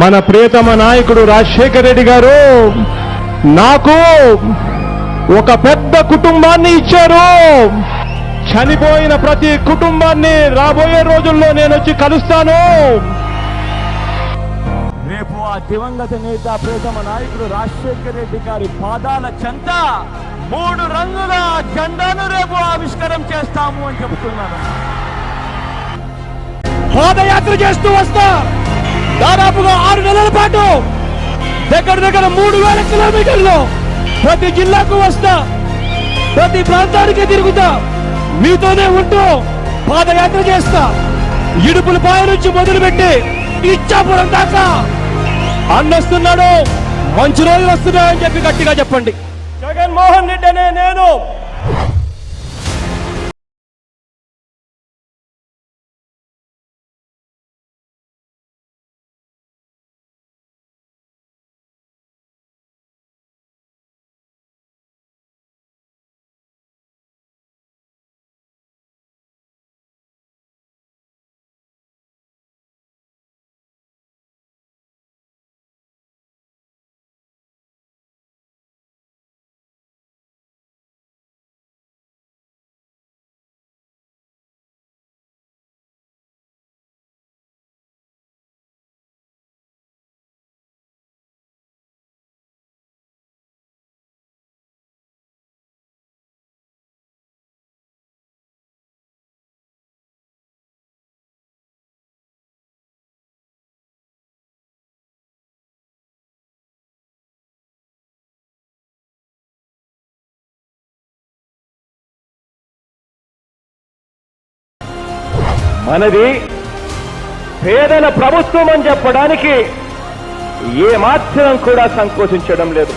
మన ప్రియతమ నాయకుడు రాజశేఖర రెడ్డి గారు నాకు ఒక పెద్ద కుటుంబాన్ని ఇచ్చారు. చనిపోయిన ప్రతి కుటుంబాన్ని రాబోయే రోజుల్లో నేను వచ్చి కలుస్తాను. రేపు ఆ దివంగత నేత ప్రియతమ నాయకుడు రాజశేఖర రెడ్డి గారి పాదాల చెంత మూడు రంగుల జెండాను రేపు ఆవిష్కారం చేస్తాము అని చెబుతున్నాను. పాదయాత్ర చేస్తూ వస్తా. దాదాపుగా ఆరు నెలల పాటు దగ్గర దగ్గర మూడు వేల కిలోమీటర్లు ప్రతి జిల్లాకు వస్తా ప్రతి ప్రాంతానికి తిరుగుతా మీతోనే ఉంటూ పాదయాత్ర చేస్తా. ఇడుపుల పాయ నుంచి మొదలుపెట్టి ఇచ్చాపురం దాకా. అన్నొస్తున్నాడు మంచి రోజులు వస్తున్నాయని చెప్పి గట్టిగా చెప్పండి. జగన్మోహన్ రెడ్డి అనే మనది పేదల ప్రభుత్వం అని చెప్పడానికి ఏ మాత్రం కూడా సంకోచించడం లేదు.